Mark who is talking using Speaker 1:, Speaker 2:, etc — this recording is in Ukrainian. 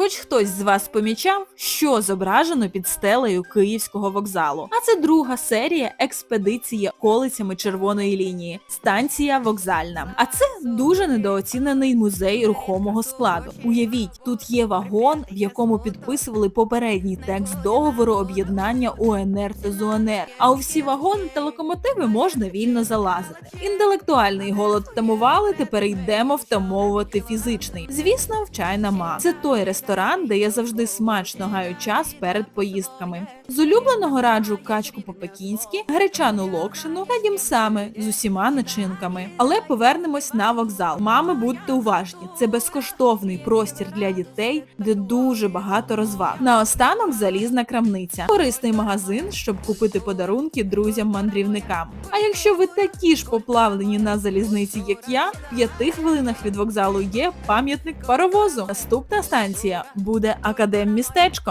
Speaker 1: Хоч хтось з вас помічав, що зображено під стелею Київського вокзалу. А це друга серія експедиції колицями червоної лінії, станція вокзальна. А це дуже недооцінений музей рухомого складу. Уявіть, тут є вагон, в якому підписували попередній текст договору об'єднання УНР та ЗУНР. А у всі вагони та локомотиви можна вільно залазити. Інтелектуальний голод втамували, тепер йдемо втамовувати фізичний. Звісно, в чайна ма. Це той ресторан, де я завжди смачно гаю час перед поїздками. З улюбленого раджу качку по-пекінськи, гречану локшину та дімсами з усіма начинками. Але повернемось на вокзал. Мами, будьте уважні, це безкоштовний простір для дітей, де дуже багато розваг. Наостанок залізна крамниця, корисний магазин, щоб купити подарунки друзям-мандрівникам. А якщо ви такі ж поплавлені на залізниці, як я, в п'яти хвилинах від вокзалу є пам'ятник паровозу. Наступна станція буде Академмістечко.